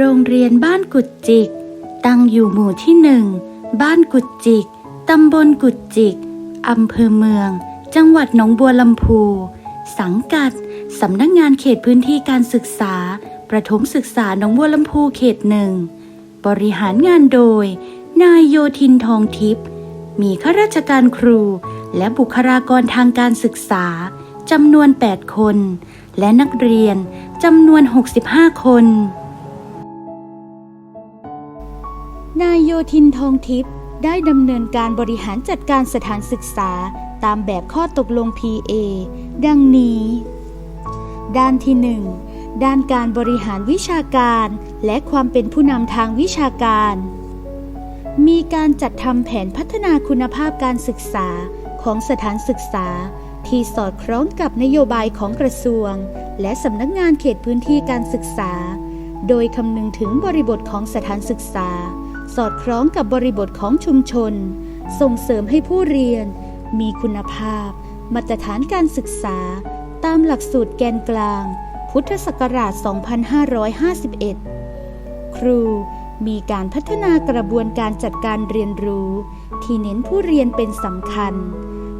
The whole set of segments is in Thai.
โรงเรียนบ้านกุดจิก ตั้งอยู่หมู่ที่หนึ่ง บ้านกุดจิก ตำบลกุดจิก อำเภอเมือง จังหวัดหนองบัวลำพู สังกัด สำนักงานเขตพื้นที่การศึกษา ประถมศึกษาหนองบัวลำพูเขตหนึ่ง บริหารงานโดย นายโยทินทองทิพย์ มีข้าราชการครู และบุคลากรทางการศึกษาจำนวน 8 คน และนักเรียนจำนวน 65 คน นายโยทินทองทิพย์ได้ดำเนินการบริหารจัดการสถานศึกษาตามแบบข้อตกลง PA ดังนี้ ด้านที่ 1 ด้านการบริหารวิชาการและความเป็นผู้นำทางวิชาการ มีการจัดทำแผนพัฒนาคุณภาพการศึกษาของสถานศึกษา ที่สอดคล้องกับนโยบายของกระทรวง และสำนักงานเขตพื้นที่การศึกษา โดยคำนึงถึงบริบทของสถานศึกษา สอดคล้องกับบริบทของชุมชน ส่งเสริมให้ผู้เรียน มีคุณภาพ มาตรฐานการศึกษา ตามหลักสูตรแกนกลาง พุทธศักราช 2551 ครูมีการพัฒนากระบวนการจัดการเรียนรู้ ที่เน้นผู้เรียนเป็นสำคัญ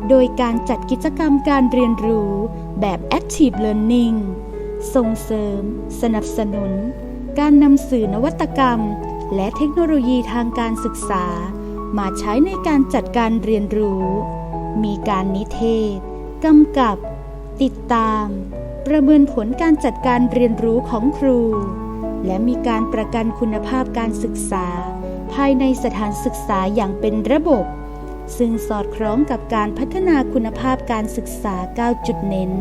โดยการจัดกิจกรรมการเรียนรู้แบบ Active Learning ส่งเสริม สนับสนุน การนำสื่อนวัตกรรม และเทคโนโลยีทางการศึกษา มาใช้ในการจัดการเรียนรู้ มีการนิเทศ กำกับ ติดตาม ประเมินผลการจัดการเรียนรู้ของครู และมีการประกันคุณภาพการศึกษา ภายในสถานศึกษาอย่างเป็นระบบ ซึ่งสอดคล้องกับการพัฒนาคุณภาพการศึกษา 9 จุดเน้น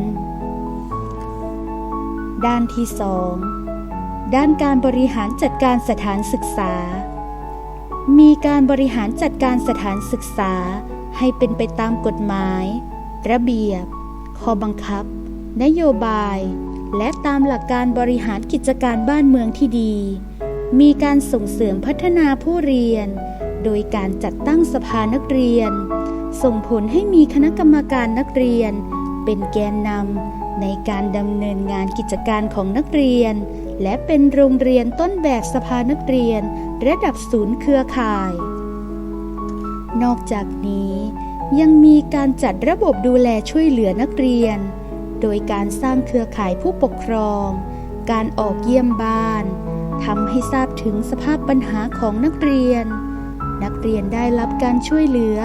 ด้านที่ 2 ด้านการบริหารจัดการสถานศึกษา มีการบริหารจัดการสถานศึกษา ให้เป็นไปตามกฎหมาย ระเบียบ ข้อบังคับ นโยบาย และตามหลักการบริหารกิจการบ้านเมืองที่ดี มีการส่งเสริมพัฒนาผู้เรียน โดยการจัดตั้งสภานักเรียน ส่งผลให้มีคณะกรรมการนักเรียน เป็นแกนนำในการดำเนินงานกิจการของนักเรียน และเป็นโรงเรียนต้นแบบสภานักเรียน ระดับศูนย์เครือข่าย นอกจากนี้ยังมีการจัดระบบดูแลช่วยเหลือนักเรียน โดยการสร้างเครือข่ายผู้ปกครอง การออกเยี่ยมบ้านทำให้ทราบถึงสภาพปัญหาของนักเรียน นักเรียนได้รับการช่วยเหลือ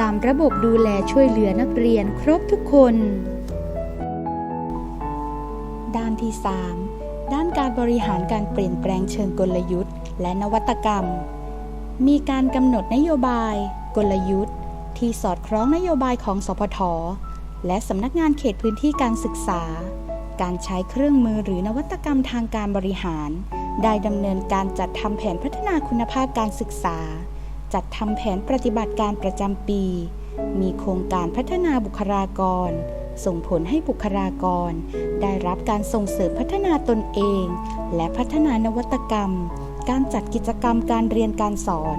ตามระบบดูแลช่วยเหลือนักเรียนครบทุกคน ด้านที่ 3 ด้านการบริหารการเปลี่ยนแปลงเชิงกลยุทธ์ และนวัตกรรม มีการกำหนดนโยบาย กลยุทธ์ ที่สอดคล้องนโยบายของสพท และสำนักงานเขตพื้นที่การศึกษา การใช้เครื่องมือหรือนวัตกรรมทางการบริหาร ได้ดำเนินการจัดทำแผนพัฒนาคุณภาพการศึกษา จัดทำแผนปฏิบัติการประจำปี มีโครงการพัฒนาบุคลากร ส่งผลให้บุคลากร ได้รับการส่งเสริมพัฒนาตนเอง และพัฒนานวัตกรรม การจัดกิจกรรมการเรียนการสอน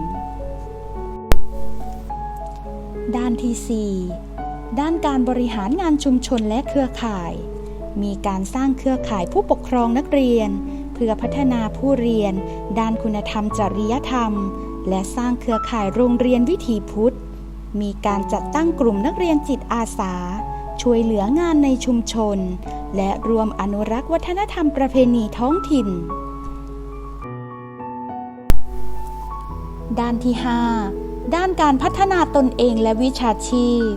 ด้านที่ 4 ด้านการบริหารงานชุมชนและเครือข่าย มีการสร้างเครือข่ายผู้ปกครองนักเรียน เพื่อพัฒนาผู้เรียน ด้านคุณธรรมจริยธรรม และสร้างเครือข่ายโรงเรียนวิถีพุทธ มีการจัดตั้งกลุ่มนักเรียนจิตอาสา ช่วยเหลืองานในชุมชน และรวมอนุรักษ์วัฒนธรรมประเพณีท้องถิ่น ด้านที่ 5 ด้านการพัฒนาตนเองและวิชาชีพ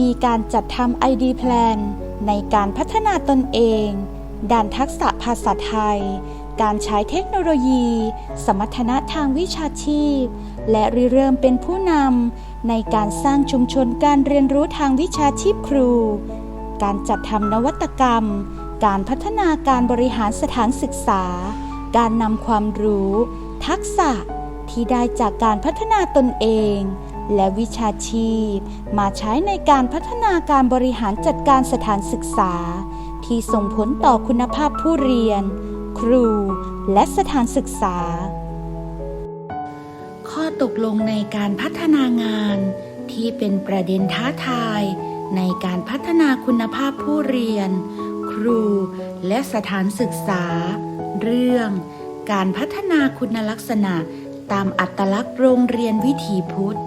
มีการจัดทำ ID Plan ในการพัฒนาตนเอง ด้านทักษะภาษาไทย การใช้เทคโนโลยี สมรรถนะทางวิชาชีพ และริเริ่มเป็นผู้นำในการสร้างชุมชนการเรียนรู้ทางวิชาชีพครู การจัดทำนวัตกรรม การพัฒนาการบริหารสถานศึกษา การนำความรู้ ทักษะที่ได้จากการพัฒนาตนเอง และวิชาชีพ มาใช้ในการพัฒนาการบริหารจัดการสถานศึกษา ที่ส่งผลต่อคุณภาพผู้เรียน ครู และสถานศึกษา ตกลงในการพัฒนางาน ที่เป็นประเด็นท้าทาย ในการพัฒนาคุณภาพผู้เรียน ครู และสถานศึกษา เรื่อง การพัฒนาคุณลักษณะตามอัตลักษณ์โรงเรียนวิถีพุทธ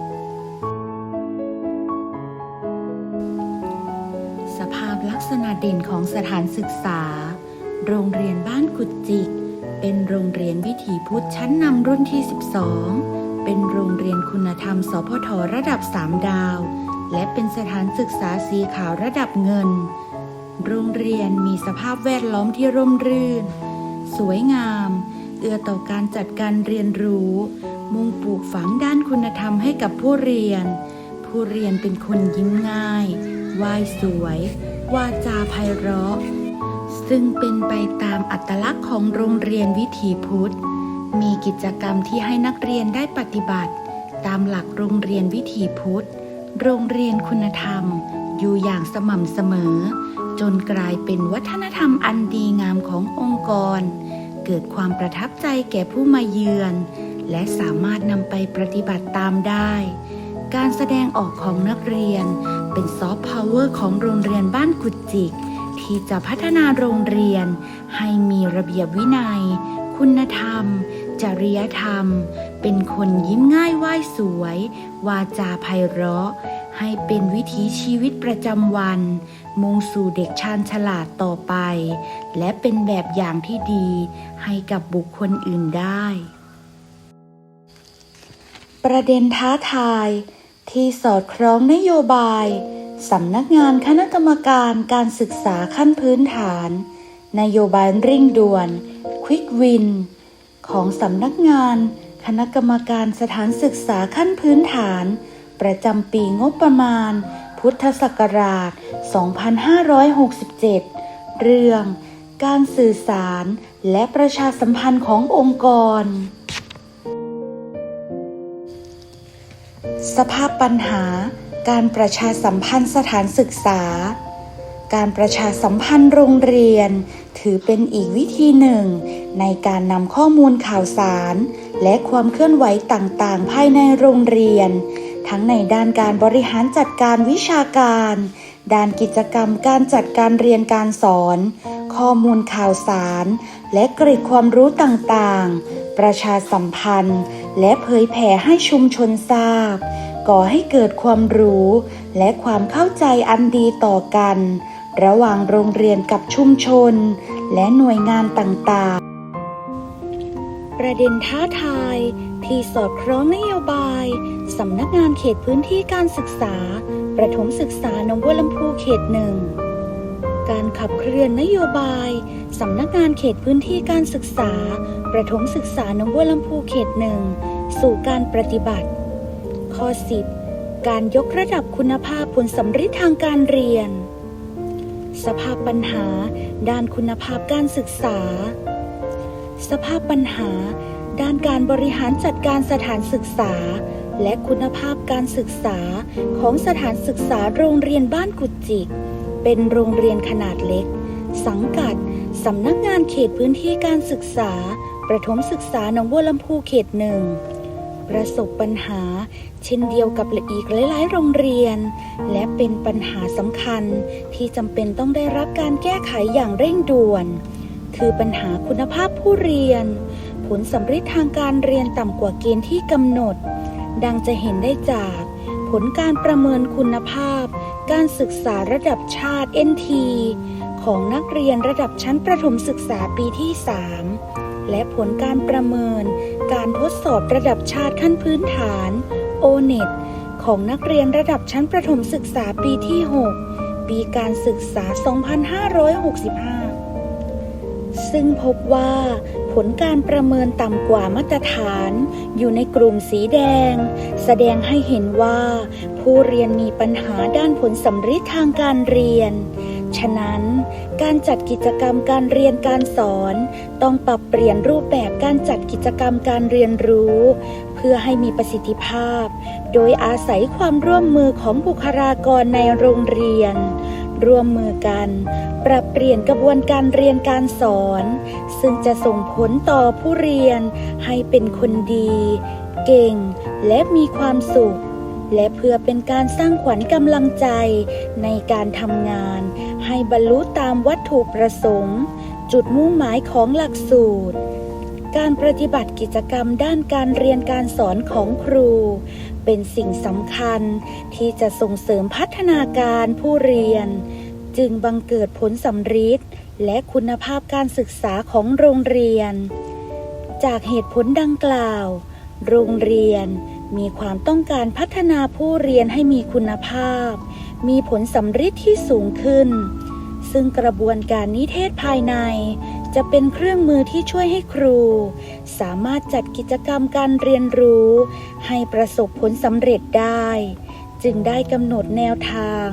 สภาพลักษณะเด่นของสถานศึกษา โรงเรียนบ้านกุดจิก เป็นโรงเรียนวิถีพุทธชั้นนำรุ่นที่ 12 เป็นโรงเรียนคุณธรรม สพทระดับ 3 ดาว และเป็นสถานศึกษาสีขาวระดับเงิน โรงเรียนมีสภาพแวดล้อมที่ร่มรื่น สวยงาม เอื้อต่อการจัดการเรียนรู้ มุ่งปลูกฝังด้านคุณธรรมให้กับผู้เรียน ผู้เรียนเป็นคนยิ้มง่าย วายสวย วาจาไพเราะ ซึ่งเป็นไปตามอัตลักษณ์ของโรงเรียนวิถีพุทธ มีกิจกรรมที่ให้นักเรียนได้ปฏิบัติ ตามหลักโรงเรียนวิถีพุทธ โรงเรียนคุณธรรม อยู่อย่างสม่ำเสมอ จนกลายเป็นวัฒนธรรมอันดีงามขององค์กร เกิดความประทับใจแก่ผู้มาเยือน และสามารถนำไปปฏิบัติตามได้ การแสดงออกของนักเรียน เป็นซอฟต์พาวเวอร์ของโรงเรียนบ้านกุดจิก ที่จะพัฒนาโรงเรียน ให้มีระเบียบวินัย คุณธรรม จริยธรรม เป็นคนยิ้มง่ายไหว้สวย วาจาไพเราะ ให้เป็นวิถีชีวิตประจำวัน มุ่งสู่เด็กชาญฉลาดต่อไป และเป็นแบบอย่างที่ดีให้กับบุคคลอื่นได้ ประเด็นท้าทาย ที่สอดคล้องนโยบายสำนักงานคณะกรรมการการศึกษาขั้นพื้นฐาน นโยบายเร่งด่วน Quick Win ของสำนักงาน คณะกรรมการสถานศึกษาขั้นพื้นฐาน ประจำปีงบประมาณ พุทธศักราช 2567 เรื่อง การสื่อสารและประชาสัมพันธ์ขององค์กร สภาพปัญหาการประชาสัมพันธ์สถานศึกษา การประชาสัมพันธ์โรงเรียน ถือเป็นอีกวิธีหนึ่ง ในการนำข้อมูลข่าวสาร และความเคลื่อนไหวต่างๆ ภายในโรงเรียน ทั้งในด้านการบริหารจัดการวิชาการ ด้านกิจกรรมการจัดการเรียนการสอน ข้อมูลข่าวสาร และกร็ดความรู้ต่างๆ ประชาสัมพันธ์ และเผยแผ่ให้ชุมชนทราบก่อให้เกิดความรู้และความเข้าใจอันดีต่อกัน ระหว่างโรงเรียนกับชุมชน และหน่วยงานต่างๆ ประเด็นท้าทายที่สอดคล้องนโยบายสำนักงานเขตพื้นที่การศึกษา ประถมศึกษาหนองบัวลำพูเขตหนึ่ง การขับเคลื่อนนโยบายสำนักงานเขตพื้นที่การศึกษา ประถมศึกษาหนองบัวลำพูเขตหนึ่งสู่การปฏิบัติ ข้อ 10 การยกระดับคุณภาพผลสำฤทธิ์ทางการเรียน สภาพปัญหาด้านคุณภาพการศึกษา สภาพปัญหา ด้านการบริหารจัดการสถานศึกษา และคุณภาพการศึกษาของสถานศึกษาโรงเรียนบ้านกุจิก เป็นโรงเรียนขนาดเล็ก สังกัดสำนักงานเขตพื้นที่การศึกษา ประถมศึกษาหนองบัวลำพูเขตหนึ่ง ประสบปัญหา เช่นเดียวกับอีกหลายๆ โรงเรียน และเป็นปัญหาสำคัญที่จำเป็นต้องได้รับการแก้ไขอย่างเร่งด่วน คือปัญหาคุณภาพผู้เรียน ผลสำฤทธิ์ทางการเรียนต่ำกว่าเกณฑ์ที่กำหนด ดังจะเห็นได้จาก ผลการประเมินคุณภาพ การศึกษาระดับชาติ NT ของนักเรียนระดับชั้นประถมศึกษาปีที่ 3 และผลการประเมิน การทดสอบระดับชาติขั้นพื้นฐาน O-NET ของนักเรียนระดับชั้นประถมศึกษาปีที่ 6 ปีการศึกษา 2565 ซึ่งพบว่า ผลการประเมินต่ำกว่ามาตรฐาน อยู่ในกลุ่มสีแดง แสดงให้เห็นว่า ผู้เรียนมีปัญหาด้านผลสำฤทธิ์ทางการเรียน ฉะนั้น การจัดกิจกรรมการเรียนการสอน ต้องปรับเปลี่ยนรูปแบบการจัดกิจกรรมการเรียนรู้ เพื่อให้มีประสิทธิภาพ โดยอาศัยความร่วมมือของบุคลากรในโรงเรียน ร่วมมือกัน ปรับเปลี่ยนกระบวนการเรียนการสอน ซึ่งจะส่งผลต่อผู้เรียน ให้เป็นคนดี เก่ง และมีความสุขและเพื่อเป็นการสร้างขวัญกำลังใจในการทำงาน ให้บรรลุตามวัตถุประสงค์ จุดมุ่งหมายของหลักสูตร การปฏิบัติกิจกรรมด้านการเรียนการสอนของครู เป็นสิ่งสำคัญที่จะส่งเสริมพัฒนาการผู้เรียน จึงบังเกิดผลสำฤทธิ์และคุณภาพการศึกษาของโรงเรียน จากเหตุผลดังกล่าว โรงเรียน มีความต้องการพัฒนาผู้เรียนให้มีคุณภาพ มีผลสำฤทธิ์ที่สูงขึ้น ซึ่งกระบวนการนิเทศภายใน จะเป็นเครื่องมือที่ช่วยให้ครู สามารถจัดกิจกรรมการเรียนรู้ ให้ประสบผลสำเร็จได้ จึงได้กำหนดแนวทาง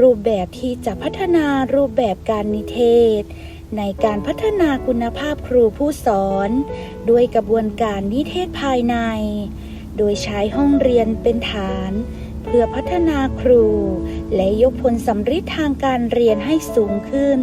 รูปแบบที่จะพัฒนารูปแบบการนิเทศในการพัฒนาคุณภาพครูผู้สอน ด้วยกระบวนการนิเทศภายใน โดยใช้ห้องเรียนเป็นฐาน เพื่อพัฒนาครู และยกผลสำฤทธิ์ทางการเรียนให้สูงขึ้น